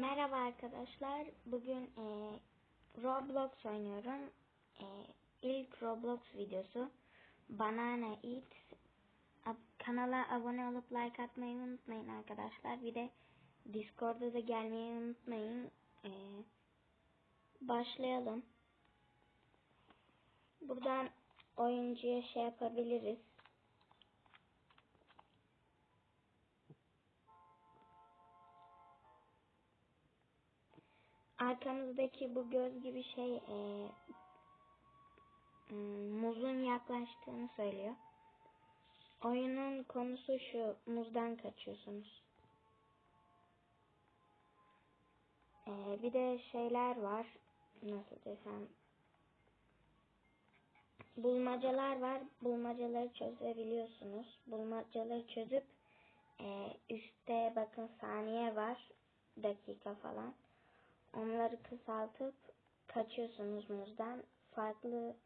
Merhaba arkadaşlar. Bugün e, Roblox oynuyorum. E, ilk Roblox videosu. Banana Eat. Ab- kanala abone olup like atmayı unutmayın arkadaşlar. Bir de Discord'a da gelmeyi unutmayın. E, başlayalım. Buradan oyuncuya şey yapabiliriz. Arkamızdaki bu göz gibi şey e, m, muzun yaklaştığını söylüyor. Oyunun konusu şu, muzdan kaçıyorsunuz. E, bir de şeyler var, nasıl desem, bulmacalar var. Bulmacaları çözebiliyorsunuz. Bulmacaları çözüp e, üstte bakın saniye var, dakika falan. Onları kısaltıp kaçıyorsunuz muzdan. Farklı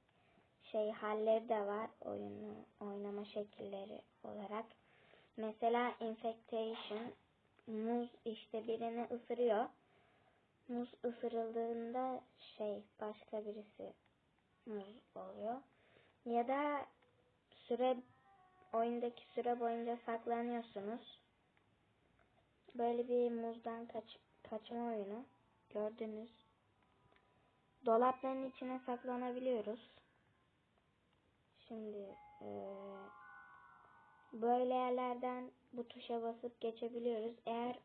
şey halleri de var oyunu oynama şekilleri olarak. Mesela infectation muz işte birini ısırıyor. Muz ısırıldığında şey başka birisi muz oluyor. Ya da süre oyundaki süre boyunca saklanıyorsunuz. Böyle bir muzdan kaç, kaçma oyunu. Gördünüz. Dolapların içine saklanabiliyoruz. Şimdi eee, böyle yerlerden bu tuşa basıp geçebiliyoruz. Eğer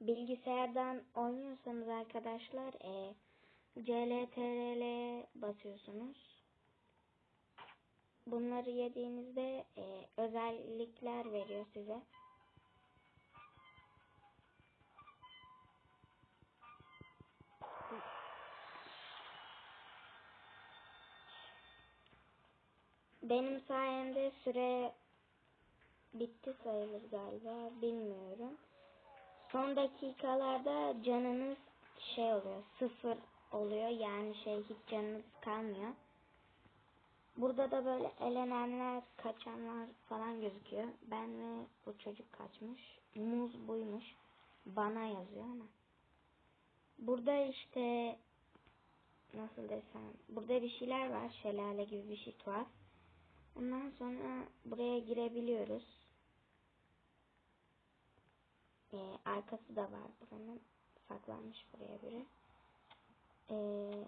bilgisayardan oynuyorsanız arkadaşlar e, CLTRL'ye basıyorsunuz. Bunları yediğinizde e, özellikler veriyor size. Benim sayemde süre bitti sayılır galiba. Bilmiyorum. Son dakikalarda canınız şey oluyor. Sıfır oluyor. Yani şey hiç canınız kalmıyor. Burada da böyle elenenler, kaçanlar falan gözüküyor. Ben ve bu çocuk kaçmış. Muz buymuş. Bana yazıyor ama. Burada işte nasıl desem. Burada bir şeyler var. Şelale gibi bir şey tuhaf. Ondan sonra buraya girebiliyoruz. Ee, arkası da var buranın. Saklanmış buraya biri. Ee,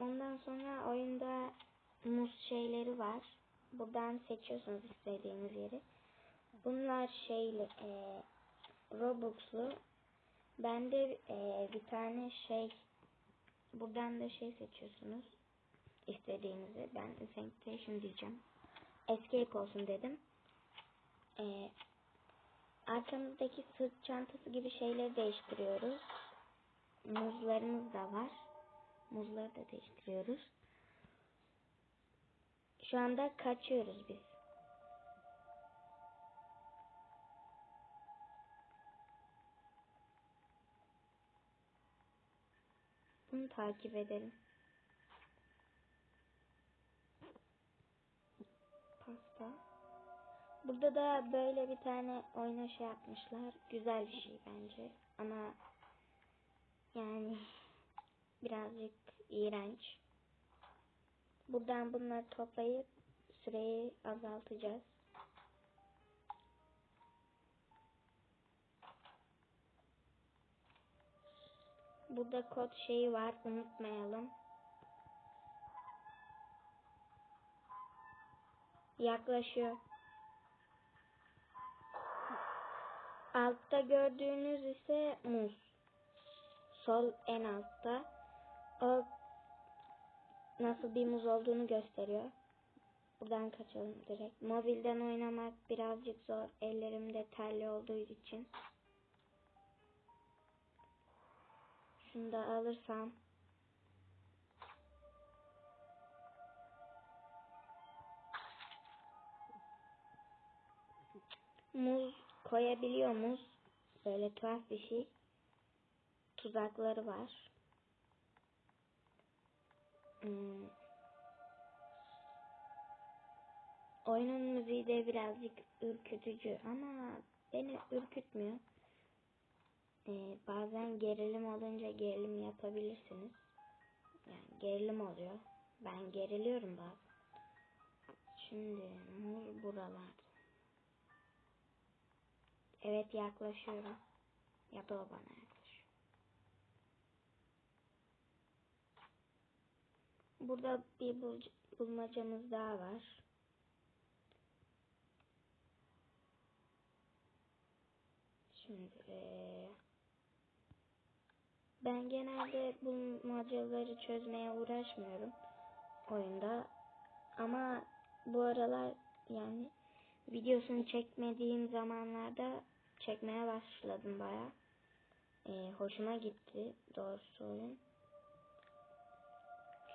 ondan sonra oyunda muz şeyleri var. Buradan seçiyorsunuz istediğiniz yeri. Bunlar şeyli e, Robux'lu. Bende e, bir tane şey buradan da şey seçiyorsunuz istediğinizi. Ben infectation diyeceğim. Escape olsun dedim. Ee, arkamızdaki sırt çantası gibi şeyleri değiştiriyoruz. Muzlarımız da var. Muzları da değiştiriyoruz. Şu anda kaçıyoruz biz. Bunu takip edelim. Pasta. Burada da böyle bir tane oyuna şey yapmışlar. Güzel bir şey bence. Ama yani birazcık iğrenç. Buradan bunları toplayıp süreyi azaltacağız. Burada kod şeyi var unutmayalım. Yaklaşıyor. Altta gördüğünüz ise muz. Sol en altta. O nasıl bir muz olduğunu gösteriyor. Buradan kaçalım direkt. Mobilden oynamak birazcık zor. Ellerimde terli olduğu için. Şunu da alırsam muz koyabiliyor muz. Böyle tuhaf bir şey. Tuzakları var. Hmm. Oyunun müziği de birazcık ürkütücü ama beni ürkütmüyor. e, bazen gerilim olunca gerilim yapabilirsiniz. Yani gerilim oluyor. Ben geriliyorum bazen. Şimdi muz buralar. Evet yaklaşıyorum. Ya da o bana yaklaşıyor. Burada bir bul bulmacamız daha var. Şimdi ben genelde bulmacaları çözmeye uğraşmıyorum oyunda. Ama bu aralar yani videosunu çekmediğim zamanlarda çekmeye başladım baya. Ee, hoşuma gitti doğrusu oyun.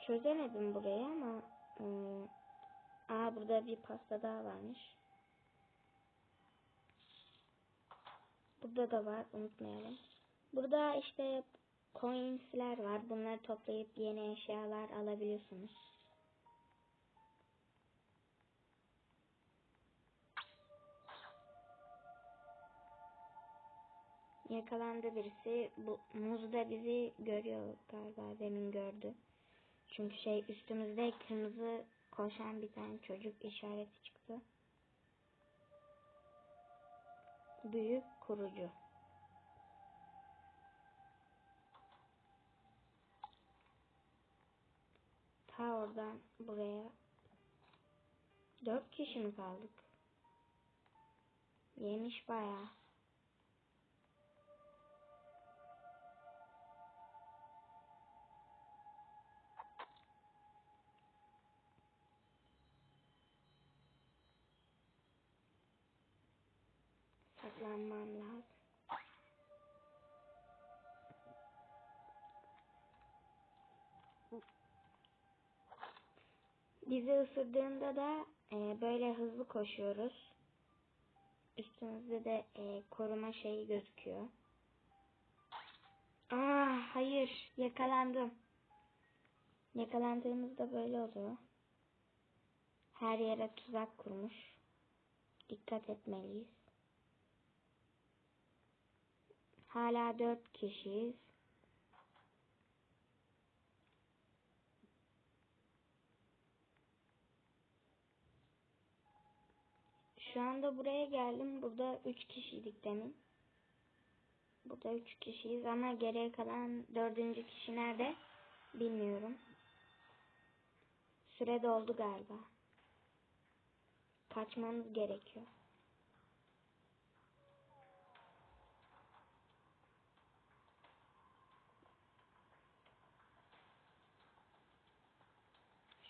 Çözemedim burayı ama ıı, aa burada bir pasta daha varmış. Burada da var unutmayalım. Burada işte coinsler var. Bunları toplayıp yeni eşyalar alabiliyorsunuz. Yakalandı birisi. Bu muz da bizi görüyor galiba. Demin gördü. Çünkü şey üstümüzde kırmızı koşan bir tane çocuk işareti çıktı. Büyük kurucu. Ta oradan buraya dört kişi mi kaldık? Yemiş bayağı. Saklanmam lazım. Bizi ısırdığında da e, böyle hızlı koşuyoruz. Üstümüzde de e, koruma şeyi gözüküyor. Aa hayır yakalandım. Yakalandığımızda böyle oluyor. Her yere tuzak kurmuş. Dikkat etmeliyiz. Hala dört kişiyiz. Şu anda buraya geldim. Burada üç kişiydik demin. Burada üç kişiyiz ama geriye kalan dördüncü kişi nerede? Bilmiyorum. Süre doldu galiba. Kaçmamız gerekiyor.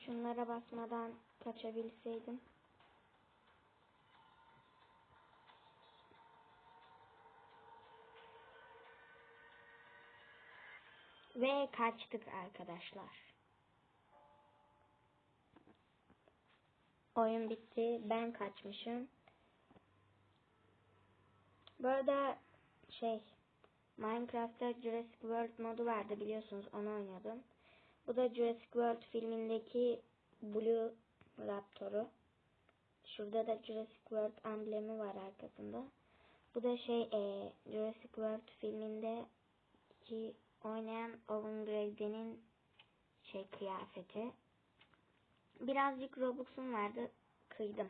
Şunlara basmadan kaçabilseydim. Ve kaçtık arkadaşlar. Oyun bitti. Ben kaçmışım. Bu arada şey Minecraft'ta Jurassic World modu vardı biliyorsunuz onu oynuyordum. Bu da Jurassic World filmindeki Blue Raptor'u. Şurada da Jurassic World amblemi var arkasında. Bu da şey e, Jurassic World filminde ki oynayan Owen Grady'nin şey kıyafeti. Birazcık Robux'um vardı. Kıydım.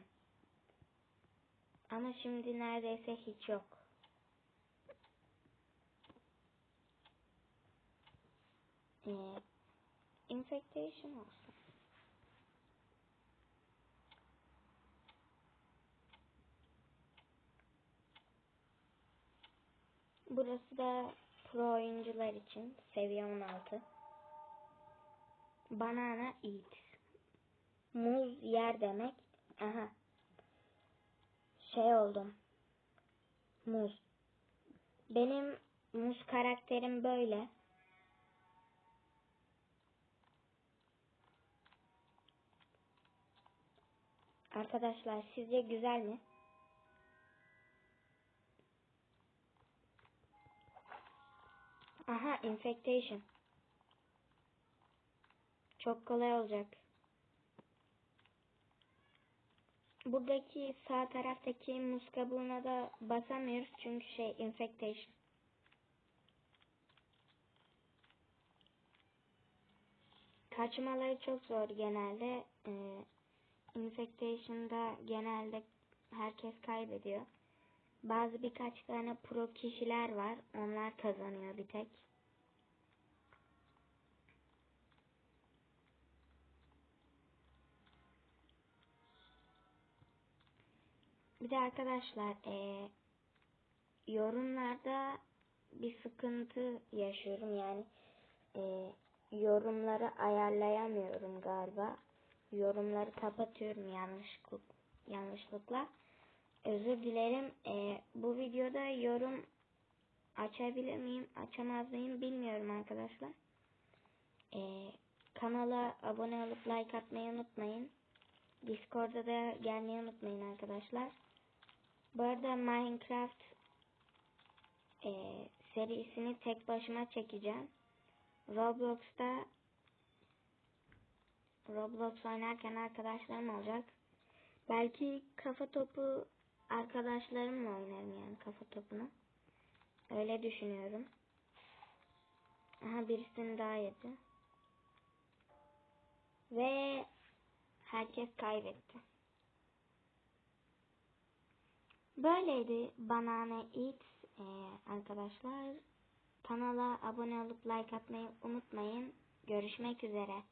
Ama şimdi neredeyse hiç yok. Ee, infectation olsun. Burası da pro oyuncular için seviye 16. Banana eat. Muz yer demek. Aha. Şey oldum. Muz. Benim muz karakterim böyle. Arkadaşlar sizce güzel mi? Aha infectation. Çok kolay olacak. Buradaki sağ taraftaki muz kabuğuna da basamıyoruz çünkü şey infectation. Kaçmaları çok zor genelde. Ee, Infectation'da genelde herkes kaybediyor. Bazı birkaç tane pro kişiler var. Onlar kazanıyor bir tek. Bir de arkadaşlar eee, yorumlarda bir sıkıntı yaşıyorum yani eee, yorumları ayarlayamıyorum galiba. Yorumları kapatıyorum yanlışlık yanlışlıkla. Özür dilerim. Eee, bu videoda yorum açabilir miyim, açamaz mıyım bilmiyorum arkadaşlar. Eee, kanala abone olup like atmayı unutmayın. Discord'a da gelmeyi unutmayın arkadaşlar. Bu arada Minecraft e, serisini tek başıma çekeceğim. Roblox'ta Roblox oynarken arkadaşlarım olacak. Belki kafa topu arkadaşlarımla oynarım yani kafa topunu. Öyle düşünüyorum. Aha birisini daha yedi. Ve herkes kaybetti. Böyleydi Banana Eats ee, arkadaşlar. Kanala abone olup like atmayı unutmayın. Görüşmek üzere.